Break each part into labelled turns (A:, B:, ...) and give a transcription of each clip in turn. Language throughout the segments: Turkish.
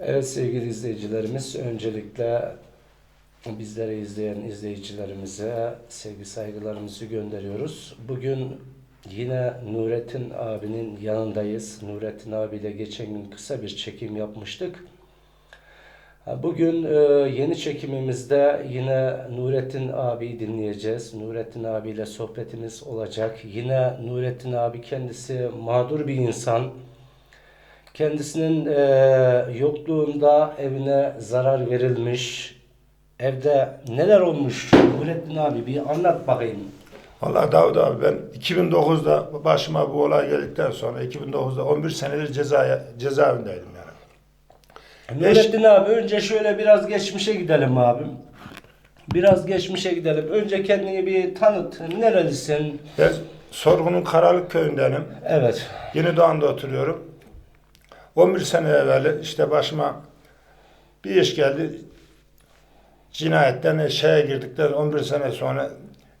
A: Evet sevgili izleyicilerimiz, öncelikle bizleri izleyen izleyicilerimize sevgi saygılarımızı gönderiyoruz. Bugün yine Nurettin abinin yanındayız. Nurettin abiyle geçen gün kısa bir çekim yapmıştık. Bugün e, yeni çekimimizde yine Nurettin abiyi dinleyeceğiz. Nurettin abiyle sohbetimiz olacak. Yine Nurettin abi kendisi mağdur bir insan. Kendisinin e, yokluğunda evine zarar verilmiş. Evde neler olmuş Nurettin abi bir anlat bakayım.
B: Vallahi Davut abi ben 2009'da başıma bu olay geldikten sonra 2009'da 11 senedir ceza cezaevindeydim yani.
A: Nurettin abi önce şöyle biraz geçmişe gidelim abim. Biraz geçmişe gidelim. Önce kendini bir tanıt. Nerelisin?
B: Ben Sorgun'un Karalık köyündenim.
A: Evet.
B: Yeni Doğan'da oturuyorum. 11 sene evvel işte başıma bir iş geldi. Cinayetten şeye girdikten 11 sene sonra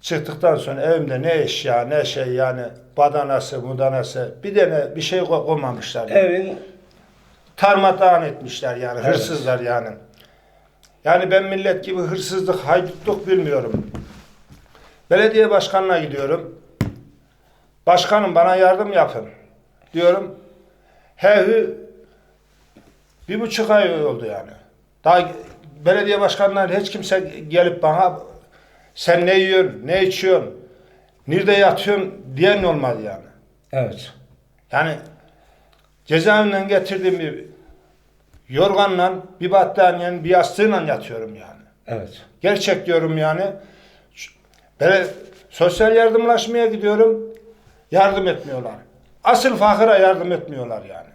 B: çıktıktan sonra evimde ne eşya ne şey yani badanası mudanası bir tane bir şey ko- koymamışlar. yani.
A: Evin
B: Tarmatan etmişler yani
A: Evet.
B: hırsızlar yani. Yani ben millet gibi hırsızlık, haydutluk bilmiyorum. Belediye başkanına gidiyorum. Başkanım bana yardım yapın. Diyorum. He hü bir buçuk ay oldu yani. Daha belediye başkanları hiç kimse gelip bana sen ne yiyorsun, ne içiyorsun, nerede yatıyorsun diyen olmadı yani.
A: evet.
B: Yani cezaevinden getirdiğim bir yorganla, bir battaniyenin, bir yastığıyla yatıyorum yani.
A: Evet.
B: Gerçek diyorum yani. Böyle sosyal yardımlaşmaya gidiyorum. Yardım etmiyorlar. Asıl fakıra yardım etmiyorlar yani.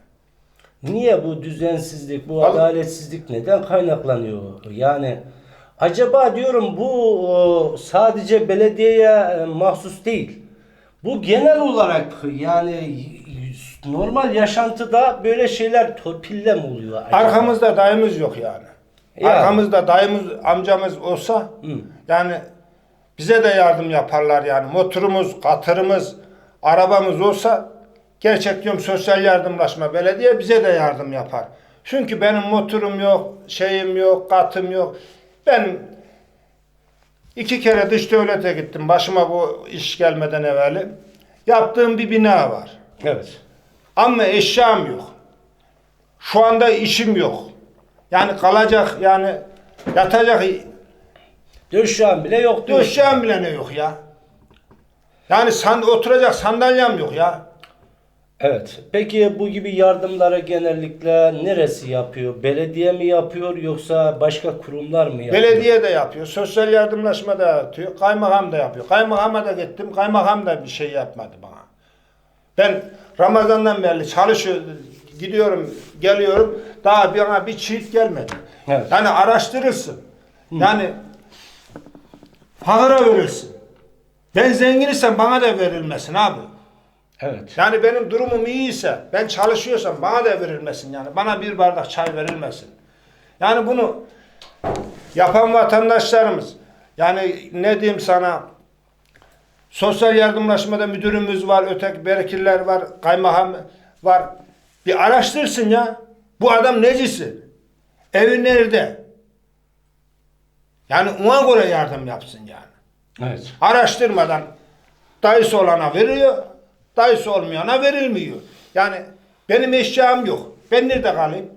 A: Niye bu düzensizlik, bu adaletsizlik neden kaynaklanıyor? Yani acaba diyorum bu o, sadece belediyeye e, mahsus değil. Bu genel olarak yani y- normal yaşantıda böyle şeyler torpille mi oluyor acaba?
B: Arkamızda dayımız yok yani.
A: Yani.
B: Arkamızda dayımız, amcamız olsa yani bize de yardım yaparlar yani. Motorumuz, katırımız, arabamız olsa gerçek diyorum sosyal yardımlaşma belediye bize de yardım yapar. Çünkü benim motorum yok, şeyim yok, katım yok. Ben iki kere dış devlete gittim başıma bu iş gelmeden evveli. Yaptığım bir bina var.
A: Evet.
B: Ama eşyam yok. Şu anda işim yok. Yani kalacak yani yatacak
A: Döşeğim bile yok diyor.
B: döşeğim bile ne yok ya. Yani san, oturacak sandalyem yok ya.
A: Evet. Peki bu gibi yardımları genellikle neresi yapıyor? Belediye mi yapıyor yoksa başka kurumlar mı yapıyor?
B: Belediye de yapıyor, sosyal yardımlaşma da yapıyor, kaymakam da yapıyor. Kaymakama da gittim, kaymakam da bir şey yapmadı bana. Ben Ramazan'dan beri çalışıyor, gidiyorum, geliyorum, daha bana bir çiğit gelmedi.
A: Evet.
B: Yani araştırırsın. Yani fakıra verirsin. Ben zenginsem bana da verilmesin abi.
A: Evet.
B: Yani benim durumum iyiyse, ben çalışıyorsam bana da verilmesin yani. Bana bir bardak çay verilmesin. Yani bunu yapan vatandaşlarımız, yani ne diyeyim sana, sosyal yardımlaşmada müdürümüz var, öteki berkiller var, kaymakam var. Bir araştırsın ya. Bu adam necisi? Evi nerede? Yani ona göre yardım yapsın yani
A: Evet.
B: araştırmadan dayısı olana veriyor, dayısı olmayana verilmiyor. Yani benim eşyam yok. Ben nerede kalayım?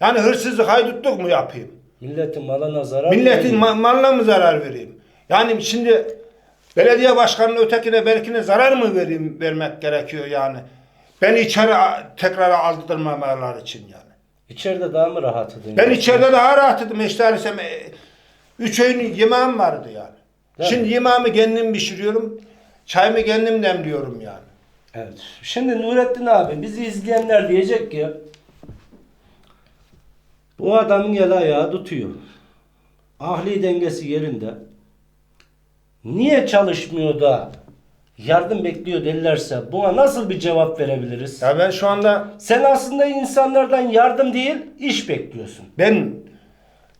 B: Yani hırsızlık, haydutluk mu yapayım?
A: Milletin malına zarar
B: Milletin ma- malına mı zarar vereyim? Yani şimdi belediye başkanının ötekine belkine zarar mı vereyim, vermek gerekiyor yani? Beni içeri tekrar aldırmamalar için yani.
A: İçeride daha mı rahat edin?
B: Ben içeride daha rahatladım. İşte üç öğün yemeğim vardı yani.
A: Değil
B: Şimdi yemeğimi kendim pişiriyorum. Çayımı kendim demliyorum yani.
A: Evet. Şimdi Nurettin abi bizi izleyenler diyecek ki bu adamın el ayağı tutuyor. Ahli dengesi yerinde. Niye çalışmıyor da yardım bekliyor derlerse buna nasıl bir cevap verebiliriz?
B: Ya ben şu anda
A: Sen aslında insanlardan yardım değil, iş bekliyorsun.
B: ben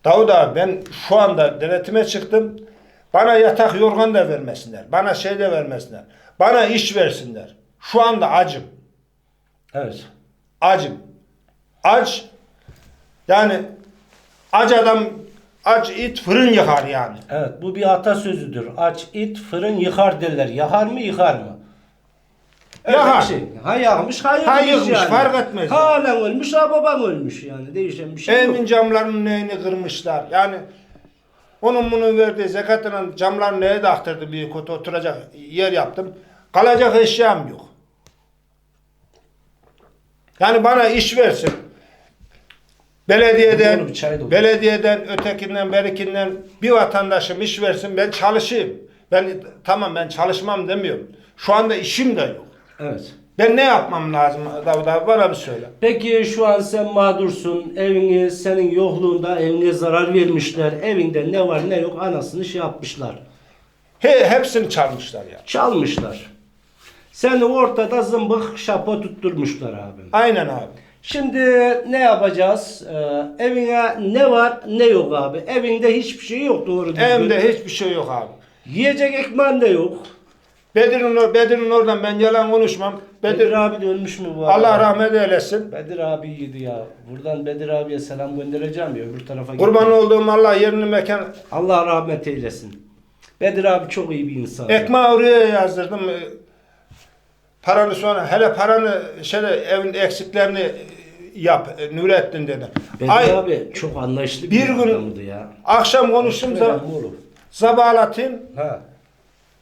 B: Davud abi ben şu anda denetime çıktım. Bana yatak yorgan da vermesinler. Bana şey de vermesinler. Bana iş versinler. Şu anda acım.
A: Evet.
B: Acım. Aç. Yani aç adam aç it fırın yakar yani.
A: Evet bu bir atasözüdür. Aç it fırın yıkar derler. Yakar mı yıkar mı? Öyle
B: Yakar.
A: bir Şey. Ha yakmış ha yıkmış
B: Ha yıkmış,
A: yani.
B: fark etmez.
A: Ha anan ölmüş ha baban ölmüş yani. Değişen bir şey yok.
B: Evimin camlarının neyini kırmışlar. Yani onun bunun verdiği zekatının camlarını neye taktırdı bir kötü oturacak yer yaptım. Kalacak eşyam yok. Yani bana iş versin. Belediyeden,
A: Doğru,
B: belediyeden, ötekinden, berikinden bir vatandaşım iş versin ben çalışayım. Ben tamam ben çalışmam demiyorum. Şu anda işim de yok.
A: Evet.
B: Ben ne yapmam lazım Davut abi bana bir söyle.
A: Peki şu an sen mağdursun. Evini senin yokluğunda evine zarar vermişler. Evinde ne var ne yok anasını şey yapmışlar.
B: He, hepsini çalmışlar ya.
A: Çalmışlar. Seni ortada zımbık şapo tutturmuşlar abi.
B: Aynen abi.
A: Şimdi ne yapacağız? Ee, evine ne var ne yok abi. Evinde hiçbir şey yok doğru düzgün.
B: Evimde hiçbir şey yok abi.
A: Yiyecek ekmeğin de yok.
B: Bedir'in, Bedir'in oradan ben yalan konuşmam.
A: Bedir,
B: Bedir,
A: abi de ölmüş mü bu arada?
B: Allah rahmet eylesin.
A: Bedir abi iyiydi ya. Buradan Bedir abiye selam göndereceğim ya öbür tarafa.
B: Kurban
A: gittim.
B: olduğum Allah yerini mekan.
A: Allah rahmet eylesin. Bedir abi çok iyi bir insan.
B: Ekmeği oraya yazdırdım. Paranı sonra hele paranı şöyle evin eksiklerini yap Nurettin dedi.
A: Bedir
B: Ay
A: abi çok anlayışlı bir,
B: bir gün-
A: adamdı ya.
B: akşam konuştum da sabahlatayım
A: Ha.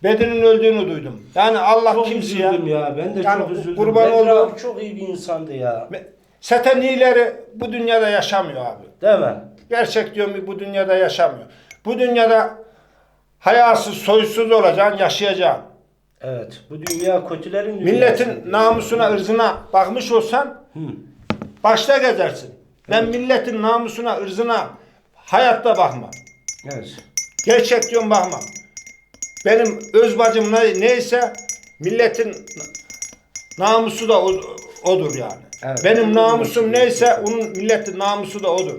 B: Bedir'in öldüğünü duydum. Yani Allah
A: Çok
B: kimse ya.
A: üzüldüm ya. Ben de
B: Yani
A: çok üzüldüm.
B: kurban
A: Bedir
B: olduğum-
A: abi çok iyi bir insandı ya.
B: Zaten iyileri bu dünyada yaşamıyor abi.
A: Değil mi?
B: Gerçek diyorum bu dünyada yaşamıyor. Bu dünyada hayasız, soysuz olacaksın, yaşayacaksın.
A: Evet. Bu dünya kötülerin dünyası.
B: Milletin namusuna, ırzına bakmış olsan
A: Hı.
B: başta gezersin. Ben milletin namusuna, ırzına hayatta bakmam.
A: Evet.
B: Gerçek diyorum bakmam. Benim öz bacım ne- neyse milletin namusu da o- odur yani.
A: Evet.
B: Benim namusum neyse onun milletin namusu da odur.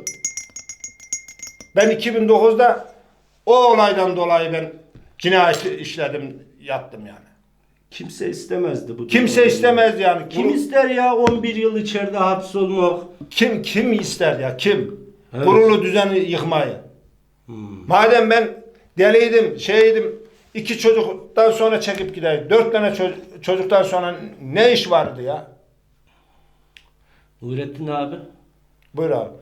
B: Ben 2009'da o olaydan dolayı ben cinayet işledim, yattım yani.
A: Kimse istemezdi bu.
B: Kimse
A: dünyada.
B: istemez yani.
A: Kim
B: Bunu-
A: ister ya 11 yıl içeride hapsolmak?
B: Kim kim ister ya kim?
A: Evet.
B: Kurulu düzeni yıkmayı.
A: Hmm.
B: Madem ben deliydim, şeydim, iki çocuktan sonra çekip gideyim. Dört tane çocuk, çocuktan sonra ne iş vardı ya?
A: Nurettin abi.
B: Buyur abi.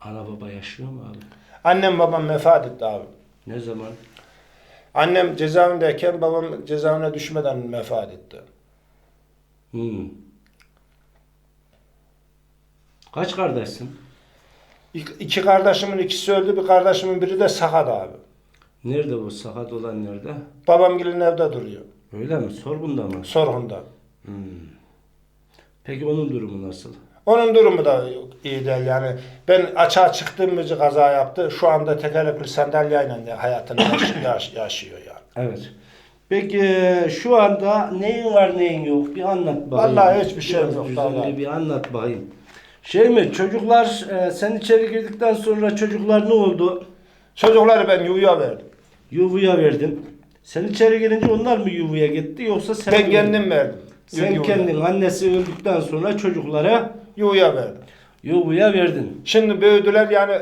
A: Ana baba yaşıyor mu abi?
B: Annem babam vefat etti abi.
A: Ne zaman?
B: Annem cezaevindeyken babam cezaevine düşmeden vefat etti.
A: Hmm. Kaç kardeşsin?
B: İki kardeşimin ikisi öldü, bir kardeşimin biri de sakat abi.
A: Nerede bu sakat olan nerede?
B: Babam gelin evde duruyor.
A: Öyle mi? Sorgunda mı?
B: Sorhun'da.
A: Hmm. Peki onun durumu nasıl?
B: Onun durumu da iyi değil yani. Ben açığa çıktığımızı kaza yaptı. Şu anda tekerlekli sandalyeyle hayatını yaş- yaş- yaşıyor yani.
A: Evet. Peki şu anda neyin var neyin yok? Bir anlat bakayım.
B: Vallahi hiçbir şey
A: Biraz
B: yok, vallahi.
A: Bir anlat bakayım. Şey mi çocuklar e, sen içeri girdikten sonra çocuklar ne oldu?
B: Çocukları ben yuvaya verdim.
A: Yuvuya verdin. Sen içeri girince onlar mı yuvuya gitti yoksa sen
B: Ben
A: mi?
B: kendim verdim.
A: Sen
B: Yuvaya.
A: kendin annesi öldükten sonra çocuklara
B: Yuvaya verdim.
A: yuvuya verdin.
B: Şimdi büyüdüler yani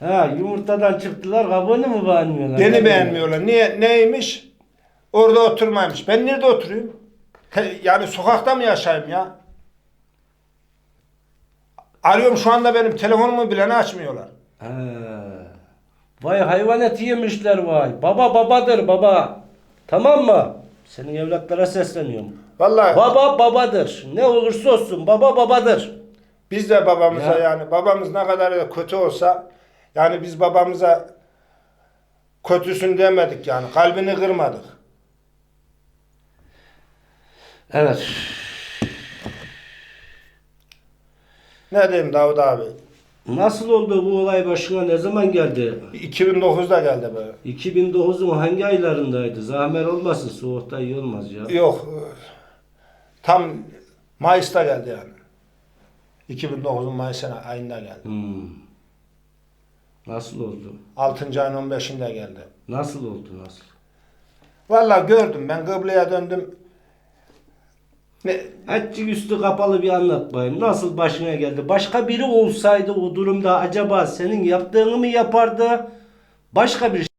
A: Ha yumurtadan çıktılar kabuğunu mu beğenmiyorlar?
B: beni
A: Ne
B: beğenmiyorlar. Niye? Neymiş? Orada oturmaymış. Ben nerede oturayım? He, Yani sokakta mı yaşayayım ya? Arıyorum şu anda benim telefonumu bile açmıyorlar.
A: Ha. Vay hayvan eti yemişler vay. Baba babadır baba. Tamam mı? Senin evlatlara sesleniyorum.
B: Vallahi
A: Baba babadır. Ne olursa olsun baba babadır.
B: Biz de babamıza
A: Ya.
B: yani babamız ne kadar da kötü olsa yani biz babamıza kötüsün demedik yani kalbini kırmadık.
A: Evet.
B: Ne diyeyim Davut abi?
A: Nasıl oldu bu olay başına ne zaman geldi?
B: 2009'da geldi böyle.
A: 2009'un hangi aylarındaydı? Zahmet olmasın soğukta iyi olmaz ya.
B: Yok tam Mayıs'ta geldi yani. 2009'un Mayıs ayında geldi.
A: Hmm. Nasıl oldu?
B: 6. ayın 15'inde geldi.
A: Nasıl oldu nasıl?
B: Vallahi gördüm ben kıbleye döndüm.
A: Etçik üstü kapalı bir anlat bakayım. Nasıl başına geldi? Başka biri olsaydı o durumda acaba senin yaptığını mı yapardı? Başka bir